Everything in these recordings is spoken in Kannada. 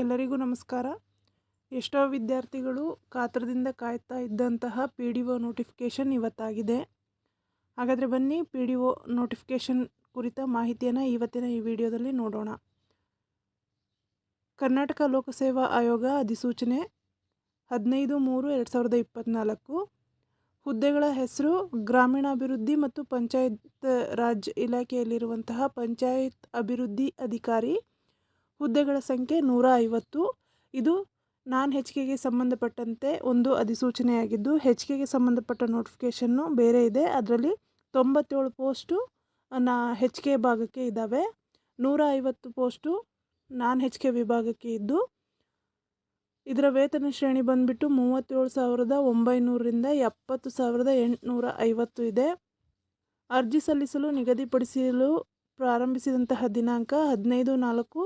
ಎಲ್ಲರಿಗೂ ನಮಸ್ಕಾರ. ಎಷ್ಟೋ ವಿದ್ಯಾರ್ಥಿಗಳು ಕಾತರದಿಂದ ಕಾಯ್ತಾ ಇದ್ದಂತಹ ಪಿ ಡಿ ಒ ನೋಟಿಫಿಕೇಷನ್ ಇವತ್ತಾಗಿದೆ. ಹಾಗಾದರೆ ಬನ್ನಿ ಪಿ ಡಿ ಒ ನೋಟಿಫಿಕೇಷನ್ ಕುರಿತ ಮಾಹಿತಿಯನ್ನು ಇವತ್ತಿನ ಈ ವಿಡಿಯೋದಲ್ಲಿ ನೋಡೋಣ. ಕರ್ನಾಟಕ ಲೋಕಸೇವಾ ಆಯೋಗ ಅಧಿಸೂಚನೆ ಹದಿನೈದು ಮೂರು ಎರಡು ಸಾವಿರದ ಇಪ್ಪತ್ತ್ನಾಲ್ಕು ಹುದ್ದೆಗಳ ಹೆಸರು ಗ್ರಾಮೀಣಾಭಿವೃದ್ಧಿ ಮತ್ತು ಪಂಚಾಯತ್ ರಾಜ್ ಇಲಾಖೆಯಲ್ಲಿರುವಂತಹ ಪಂಚಾಯತ್ ಅಭಿವೃದ್ಧಿ ಅಧಿಕಾರಿ ಹುದ್ದೆಗಳ ಸಂಖ್ಯೆ ನೂರ ಐವತ್ತು. ಇದು ನಾನ್ ಹೆಚ್ಕೆಗೆ ಸಂಬಂಧಪಟ್ಟಂತೆ ಒಂದು ಅಧಿಸೂಚನೆಯಾಗಿದ್ದು, ಹೆಚ್ಕೆಗೆ ಸಂಬಂಧಪಟ್ಟ ನೋಟಿಫಿಕೇಷನ್ನು ಬೇರೆ ಇದೆ. ಅದರಲ್ಲಿ ತೊಂಬತ್ತೇಳು ಪೋಸ್ಟು ನಾ ಹೆಚ್ ಕೆ ಭಾಗಕ್ಕೆ ಇದ್ದಾವೆ. ನೂರ ಐವತ್ತು ಪೋಸ್ಟು ನಾನ್ ಹೆಚ್ ಕೆ ವಿಭಾಗಕ್ಕೆ ಇದ್ದು, ಇದರ ವೇತನ ಶ್ರೇಣಿ ಬಂದುಬಿಟ್ಟು ಮೂವತ್ತೇಳು ಸಾವಿರದ ಒಂಬೈನೂರರಿಂದ ಎಪ್ಪತ್ತು ಸಾವಿರದ ಎಂಟುನೂರ ಐವತ್ತು ಇದೆ. ಅರ್ಜಿ ಸಲ್ಲಿಸಲು ನಿಗದಿಪಡಿಸಲು ಪ್ರಾರಂಭಿಸಿದಂತಹ ದಿನಾಂಕ ಹದಿನೈದು ನಾಲ್ಕು.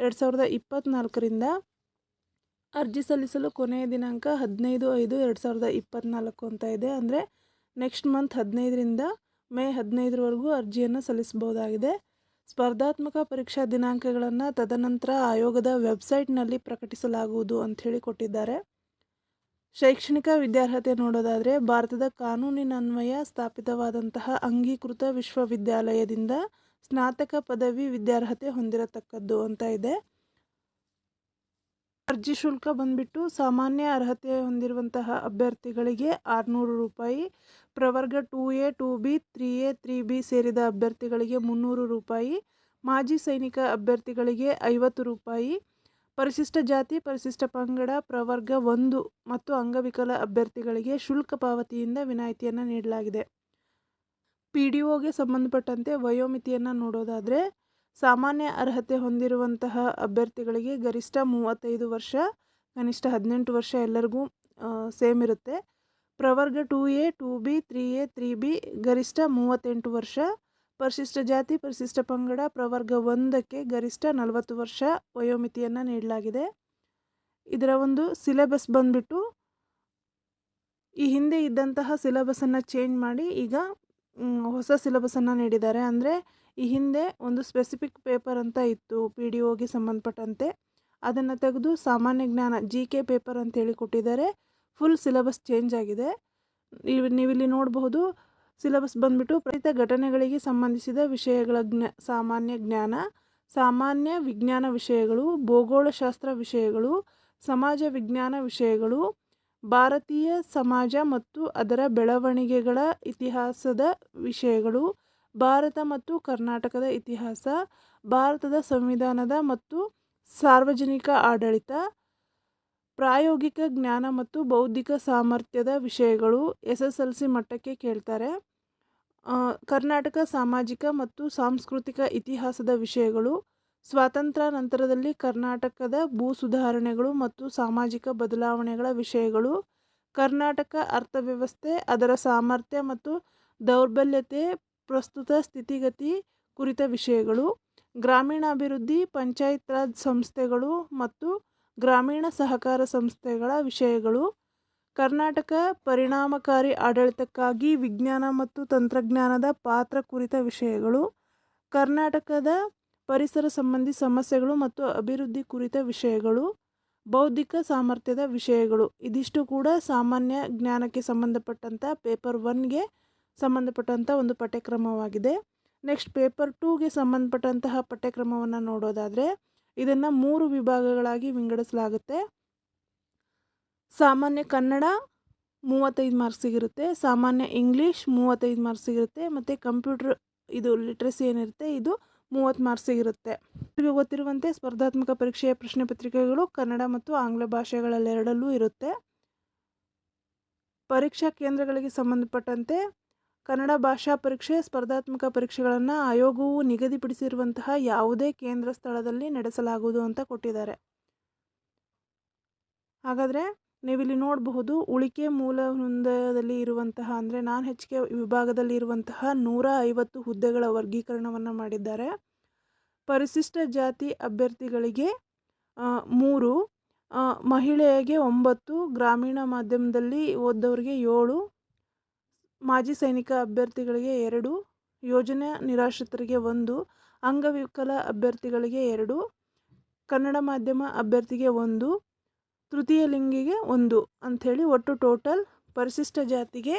ಎರಡು ಸಾವಿರದ ಇಪ್ಪತ್ತ್ನಾಲ್ಕರಿಂದ ಅರ್ಜಿ ಸಲ್ಲಿಸಲು ಕೊನೆಯ ದಿನಾಂಕ ಹದಿನೈದು ಐದು ಎರಡು ಸಾವಿರದ ಇಪ್ಪತ್ತ್ನಾಲ್ಕು ಅಂತ ಇದೆ. ಅಂದರೆ ನೆಕ್ಸ್ಟ್ ಮಂತ್ ಹದಿನೈದರಿಂದ ಮೇ ಹದಿನೈದರವರೆಗೂ ಅರ್ಜಿಯನ್ನು ಸಲ್ಲಿಸಬಹುದಾಗಿದೆ. ಸ್ಪರ್ಧಾತ್ಮಕ ಪರೀಕ್ಷಾ ದಿನಾಂಕಗಳನ್ನು ತದನಂತರ ಆಯೋಗದ ವೆಬ್ಸೈಟ್ನಲ್ಲಿ ಪ್ರಕಟಿಸಲಾಗುವುದು ಅಂಥೇಳಿ ಕೊಟ್ಟಿದ್ದಾರೆ. ಶೈಕ್ಷಣಿಕ ವಿದ್ಯಾರ್ಹತೆ ನೋಡೋದಾದರೆ ಭಾರತದ ಕಾನೂನಿನನ್ವಯ ಸ್ಥಾಪಿತವಾದಂತಹ ಅಂಗೀಕೃತ ವಿಶ್ವವಿದ್ಯಾಲಯದಿಂದ ಸ್ನಾತಕ ಪದವಿ ವಿದ್ಯಾರ್ಹತೆ ಹೊಂದಿರತಕ್ಕದ್ದು ಅಂತ ಇದೆ. ಅರ್ಜಿ ಶುಲ್ಕ ಬಂದ್ಬಿಟ್ಟು ಸಾಮಾನ್ಯ ಅರ್ಹತೆ ಹೊಂದಿರುವಂತಹ ಅಭ್ಯರ್ಥಿಗಳಿಗೆ ಆರುನೂರು ರೂಪಾಯಿ, ಪ್ರವರ್ಗ two A, two B, three A, three B ಸೇರಿದ ಅಭ್ಯರ್ಥಿಗಳಿಗೆ ಮುನ್ನೂರು ರೂಪಾಯಿ, ಮಾಜಿ ಸೈನಿಕ ಅಭ್ಯರ್ಥಿಗಳಿಗೆ ಐವತ್ತು ರೂಪಾಯಿ, ಪರಿಶಿಷ್ಟ ಜಾತಿ, ಪರಿಶಿಷ್ಟ ಪಂಗಡ, ಪ್ರವರ್ಗ ಒಂದು ಮತ್ತು ಅಂಗವಿಕಲ ಅಭ್ಯರ್ಥಿಗಳಿಗೆ ಶುಲ್ಕ ಪಾವತಿಯಿಂದ ವಿನಾಯಿತಿಯನ್ನು ನೀಡಲಾಗಿದೆ. ಪಿ ಡಿ ಒಗೆ ಸಂಬಂಧಪಟ್ಟಂತೆ ವಯೋಮಿತಿಯನ್ನು ನೋಡೋದಾದರೆ ಸಾಮಾನ್ಯ ಅರ್ಹತೆ ಹೊಂದಿರುವಂತಹ ಅಭ್ಯರ್ಥಿಗಳಿಗೆ ಗರಿಷ್ಠ ಮೂವತ್ತೈದು ವರ್ಷ, ಕನಿಷ್ಠ ಹದಿನೆಂಟು ವರ್ಷ ಎಲ್ಲರಿಗೂ ಸೇಮ್ ಇರುತ್ತೆ. ಪ್ರವರ್ಗ two A, two B, three A, three B ಗರಿಷ್ಠ ಮೂವತ್ತೆಂಟು ವರ್ಷ, ಪರಿಶಿಷ್ಟ ಜಾತಿ, ಪರಿಶಿಷ್ಟ ಪಂಗಡ, ಪ್ರವರ್ಗ ಒಂದಕ್ಕೆ ಗರಿಷ್ಠ ನಲವತ್ತು ವರ್ಷ ವಯೋಮಿತಿಯನ್ನು ನೀಡಲಾಗಿದೆ. ಇದರ ಒಂದು ಸಿಲೆಬಸ್ ಬಂದ್ಬಿಟ್ಟು ಈ ಹಿಂದೆ ಇದ್ದಂತಹ ಸಿಲೆಬಸನ್ನು ಚೇಂಜ್ ಮಾಡಿ ಈಗ ಹೊಸ ಸಿಲೆಬಸನ್ನು ನೀಡಿದ್ದಾರೆ. ಅಂದರೆ ಈ ಹಿಂದೆ ಒಂದು ಸ್ಪೆಸಿಫಿಕ್ ಪೇಪರ್ ಅಂತ ಇತ್ತು, ಪಿ ಡಿ ಒಗೆ ಸಂಬಂಧಪಟ್ಟಂತೆ. ಅದನ್ನು ತೆಗೆದು ಸಾಮಾನ್ಯ ಜ್ಞಾನ, ಜಿ ಕೆ ಪೇಪರ್ ಅಂತೇಳಿ ಕೊಟ್ಟಿದ್ದಾರೆ. ಫುಲ್ ಸಿಲೆಬಸ್ ಚೇಂಜ್ ಆಗಿದೆ. ಇವ್ ನೀವಿಲ್ಲಿ ನೋಡಬಹುದು, ಸಿಲೆಬಸ್ ಬಂದ್ಬಿಟ್ಟು ಪ್ರತಿತ ಘಟನೆಗಳಿಗೆ ಸಂಬಂಧಿಸಿದ ವಿಷಯಗಳ ಸಾಮಾನ್ಯ ಜ್ಞಾನ, ಸಾಮಾನ್ಯ ವಿಜ್ಞಾನ ವಿಷಯಗಳು, ಭೂಗೋಳಶಾಸ್ತ್ರ ವಿಷಯಗಳು, ಸಮಾಜ ವಿಜ್ಞಾನ ವಿಷಯಗಳು ಭಾರತೀಯ ಸಮಾಜ ಮತ್ತು ಅದರ ಬೆಳವಣಿಗೆಗಳ ಇತಿಹಾಸದ ವಿಷಯಗಳು, ಭಾರತ ಮತ್ತು ಕರ್ನಾಟಕದ ಇತಿಹಾಸ, ಭಾರತದ ಸಂವಿಧಾನದ ಮತ್ತು ಸಾರ್ವಜನಿಕ ಆಡಳಿತ, ಪ್ರಾಯೋಗಿಕ ಜ್ಞಾನ ಮತ್ತು ಬೌದ್ಧಿಕ ಸಾಮರ್ಥ್ಯದ ವಿಷಯಗಳು ಎಸ್ ಎಸ್ ಎಲ್ ಸಿ ಮಟ್ಟಕ್ಕೆ ಕೇಳ್ತಾರೆ. ಕರ್ನಾಟಕ ಸಾಮಾಜಿಕ ಮತ್ತು ಸಾಂಸ್ಕೃತಿಕ ಇತಿಹಾಸದ ವಿಷಯಗಳು ಸ್ವಾತಂತ್ರ್ಯ ನಂತರದಲ್ಲಿ ಕರ್ನಾಟಕದ ಭೂ ಸುಧಾರಣೆಗಳು ಮತ್ತು ಸಾಮಾಜಿಕ ಬದಲಾವಣೆಗಳ ವಿಷಯಗಳು, ಕರ್ನಾಟಕ ಅರ್ಥವ್ಯವಸ್ಥೆ, ಅದರ ಸಾಮರ್ಥ್ಯ ಮತ್ತು ದೌರ್ಬಲ್ಯತೆ, ಪ್ರಸ್ತುತ ಸ್ಥಿತಿಗತಿ ಕುರಿತ ವಿಷಯಗಳು, ಗ್ರಾಮೀಣಾಭಿವೃದ್ಧಿ, ಪಂಚಾಯತ್ ರಾಜ್ ಸಂಸ್ಥೆಗಳು ಮತ್ತು ಗ್ರಾಮೀಣ ಸಹಕಾರ ಸಂಸ್ಥೆಗಳ ವಿಷಯಗಳು, ಕರ್ನಾಟಕ ಪರಿಣಾಮಕಾರಿ ಆಡಳಿತಕ್ಕಾಗಿ ವಿಜ್ಞಾನ ಮತ್ತು ತಂತ್ರಜ್ಞಾನದ ಪಾತ್ರ ಕುರಿತ ವಿಷಯಗಳು, ಕರ್ನಾಟಕದ ಪರಿಸರ ಸಂಬಂಧಿ ಸಮಸ್ಯೆಗಳು ಮತ್ತು ಅಭಿವೃದ್ಧಿ ಕುರಿತ ವಿಷಯಗಳು, ಬೌದ್ಧಿಕ ಸಾಮರ್ಥ್ಯದ ವಿಷಯಗಳು. ಇದಿಷ್ಟು ಕೂಡ ಸಾಮಾನ್ಯ ಜ್ಞಾನಕ್ಕೆ ಸಂಬಂಧಪಟ್ಟಂಥ ಪೇಪರ್ ಒನ್ಗೆ ಸಂಬಂಧಪಟ್ಟಂಥ ಒಂದು ಪಠ್ಯಕ್ರಮವಾಗಿದೆ. ನೆಕ್ಸ್ಟ್ ಪೇಪರ್ ಟೂಗೆ ಸಂಬಂಧಪಟ್ಟಂತಹ ಪಠ್ಯಕ್ರಮವನ್ನು ನೋಡೋದಾದರೆ, ಇದನ್ನು ಮೂರು ವಿಭಾಗಗಳಾಗಿ ವಿಂಗಡಿಸಲಾಗುತ್ತೆ. ಸಾಮಾನ್ಯ ಕನ್ನಡ ಮೂವತ್ತೈದು ಮಾರ್ಕ್ಸಿಗಿರುತ್ತೆ ಸಾಮಾನ್ಯ ಇಂಗ್ಲೀಷ್ ಮೂವತ್ತೈದು ಮಾರ್ಕ್ಸಿಗಿರುತ್ತೆ ಮತ್ತು ಕಂಪ್ಯೂಟರ್ ಇದು ಲಿಟ್ರಸಿ ಏನಿರುತ್ತೆ, ಇದು ಮೂವತ್ತು ಮಾರ್ಕ್ಸಿಗಿರುತ್ತೆ ನಿಮಗೆ ಗೊತ್ತಿರುವಂತೆ ಸ್ಪರ್ಧಾತ್ಮಕ ಪರೀಕ್ಷೆಯ ಪ್ರಶ್ನೆ ಪತ್ರಿಕೆಗಳು ಕನ್ನಡ ಮತ್ತು ಆಂಗ್ಲ ಭಾಷೆಗಳಲ್ಲೆರಡಲ್ಲೂ ಇರುತ್ತೆ. ಪರೀಕ್ಷಾ ಕೇಂದ್ರಗಳಿಗೆ ಸಂಬಂಧಪಟ್ಟಂತೆ ಕನ್ನಡ ಭಾಷಾ ಪರೀಕ್ಷೆ, ಸ್ಪರ್ಧಾತ್ಮಕ ಪರೀಕ್ಷೆಗಳನ್ನು ಆಯೋಗವು ನಿಗದಿಪಡಿಸಿರುವಂತಹ ಯಾವುದೇ ಕೇಂದ್ರ ಸ್ಥಳದಲ್ಲಿ ನಡೆಸಲಾಗುವುದು ಅಂತ ಕೊಟ್ಟಿದ್ದಾರೆ. ಹಾಗಾದರೆ ನೀವಿಲ್ಲಿ ನೋಡಬಹುದು ಉಳಿಕೆ ಮೂಲ ವೃಂದದಲ್ಲಿ ಇರುವಂತಹ ಅಂದರೆ ನಾನ್ ಹೆಚ್ ಕೆ ವಿಭಾಗದಲ್ಲಿ ಇರುವಂತಹ ನೂರ ಐವತ್ತು ಹುದ್ದೆಗಳ ವರ್ಗೀಕರಣವನ್ನು ಮಾಡಿದ್ದಾರೆ. ಪರಿಶಿಷ್ಟ ಜಾತಿ ಅಭ್ಯರ್ಥಿಗಳಿಗೆ ಮೂರು ಮಹಿಳೆಯರಿಗೆ ಒಂಬತ್ತು, ಗ್ರಾಮೀಣ ಮಾಧ್ಯಮದಲ್ಲಿ ಓದ್ದವರಿಗೆ ಏಳು, ಮಾಜಿ ಸೈನಿಕ ಅಭ್ಯರ್ಥಿಗಳಿಗೆ ಎರಡು, ಯೋಜನೆ ನಿರಾಶ್ರಿತರಿಗೆ ಒಂದು, ಅಂಗವಿಕಲ ಅಭ್ಯರ್ಥಿಗಳಿಗೆ ಎರಡು, ಕನ್ನಡ ಮಾಧ್ಯಮ ಅಭ್ಯರ್ಥಿಗೆ ಒಂದು ತೃತೀಯ ಲಿಂಗಿಗೆ ಒಂದು ಅಂಥೇಳಿ ಒಟ್ಟು ಟೋಟಲ್ ಪರಿಶಿಷ್ಟ ಜಾತಿಗೆ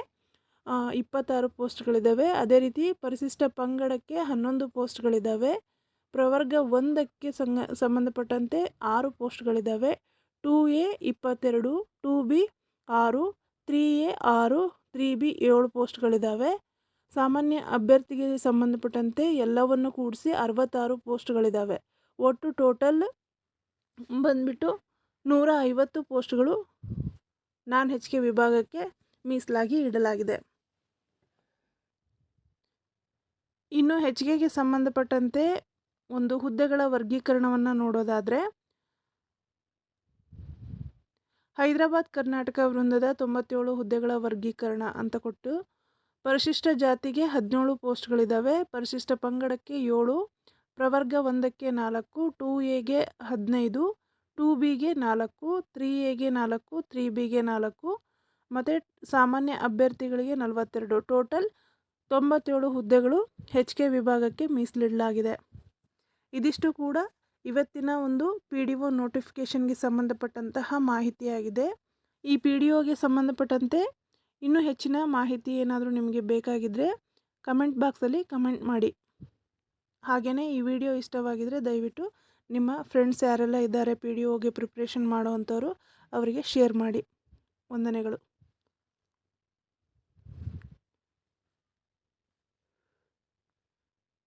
ಇಪ್ಪತ್ತಾರು ಪೋಸ್ಟ್ಗಳಿದ್ದಾವೆ ಅದೇ ರೀತಿ ಪರಿಶಿಷ್ಟ ಪಂಗಡಕ್ಕೆ ಹನ್ನೊಂದು ಪೋಸ್ಟ್ಗಳಿದ್ದಾವೆ ಪ್ರವರ್ಗ ಒಂದಕ್ಕೆ ಸಂಗ, ಸಂಬಂಧಪಟ್ಟಂತೆ ಆರು ಪೋಸ್ಟ್ಗಳಿದ್ದಾವೆ ಟೂ ಎ ಇಪ್ಪತ್ತೆರಡು, ಟೂ ಬಿ ಆರು, ತ್ರೀ ಎ ಆರು, ತ್ರೀ ಬಿ ಏಳು ಪೋಸ್ಟ್ಗಳಿದ್ದಾವೆ ಸಾಮಾನ್ಯ ಅಭ್ಯರ್ಥಿಗೆ ಸಂಬಂಧಪಟ್ಟಂತೆ ಎಲ್ಲವನ್ನು ಕೂಡಿಸಿ ಅರವತ್ತಾರು ಪೋಸ್ಟ್ಗಳಿದ್ದಾವೆ ಒಟ್ಟು ಟೋಟಲ್ ಬಂದ್ಬಿಟ್ಟು ನೂರ ಐವತ್ತು ಪೋಸ್ಟ್ಗಳು ನಾನ್ ಹೆಚ್ಚಿಗೆ ವಿಭಾಗಕ್ಕೆ ಮೀಸಲಾಗಿ ಇಡಲಾಗಿದೆ. ಇನ್ನು ಹೆಚ್ಚಿಗೆಗೆ ಸಂಬಂಧಪಟ್ಟಂತೆ ಒಂದು ಹುದ್ದೆಗಳ ವರ್ಗೀಕರಣವನ್ನು ನೋಡೋದಾದರೆ, ಹೈದರಾಬಾದ್ ಕರ್ನಾಟಕ ವೃಂದದ ತೊಂಬತ್ತೇಳು ಹುದ್ದೆಗಳ ವರ್ಗೀಕರಣ ಅಂತ ಕೊಟ್ಟು ಪರಿಶಿಷ್ಟ ಜಾತಿಗೆ ಹದಿನೇಳು ಪೋಸ್ಟ್ಗಳಿದ್ದಾವೆ ಪರಿಶಿಷ್ಟ ಪಂಗಡಕ್ಕೆ ಏಳು, ಪ್ರವರ್ಗ ಒಂದಕ್ಕೆ ನಾಲ್ಕು, ಟೂ ಎಗೆ ಹದಿನೈದು ಟೂ ಬಿಗೆ ನಾಲ್ಕು ತ್ರೀ ಎಗೆ ನಾಲ್ಕು ತ್ರೀ ಬಿಗೆ ನಾಲ್ಕು, ಮತ್ತು ಸಾಮಾನ್ಯ ಅಭ್ಯರ್ಥಿಗಳಿಗೆ ನಲವತ್ತೆರಡು. ಟೋಟಲ್ ತೊಂಬತ್ತೇಳು ಹುದ್ದೆಗಳು ಹೆಚ್ ಕೆ ವಿಭಾಗಕ್ಕೆ ಮೀಸಲಿಡಲಾಗಿದೆ. ಇದಿಷ್ಟು ಕೂಡ ಇವತ್ತಿನ ಒಂದು ಪಿ ಡಿ ಒ ನೋಟಿಫಿಕೇಷನ್ಗೆ ಸಂಬಂಧಪಟ್ಟಂತಹ ಮಾಹಿತಿಯಾಗಿದೆ. ಈ ಪಿ ಡಿ ಒಗೆ ಸಂಬಂಧಪಟ್ಟಂತೆ ಇನ್ನೂ ಹೆಚ್ಚಿನ ಮಾಹಿತಿ ಏನಾದರೂ ನಿಮಗೆ ಬೇಕಾಗಿದ್ದರೆ ಕಮೆಂಟ್ ಬಾಕ್ಸಲ್ಲಿ ಕಮೆಂಟ್ ಮಾಡಿ. ಹಾಗೆಯೇ ಈ ವಿಡಿಯೋ ಇಷ್ಟವಾಗಿದ್ದರೆ ದಯವಿಟ್ಟು ನಿಮ್ಮ ಫ್ರೆಂಡ್ಸ್ ಯಾರೆಲ್ಲ ಇದ್ದಾರೆ ಪಿ ಡಿ ಒಗೆ ಪ್ರಿಪ್ರೇಷನ್ ಮಾಡೋವಂಥವ್ರು, ಅವರಿಗೆ ಶೇರ್ ಮಾಡಿ. ವಂದನೆಗಳು.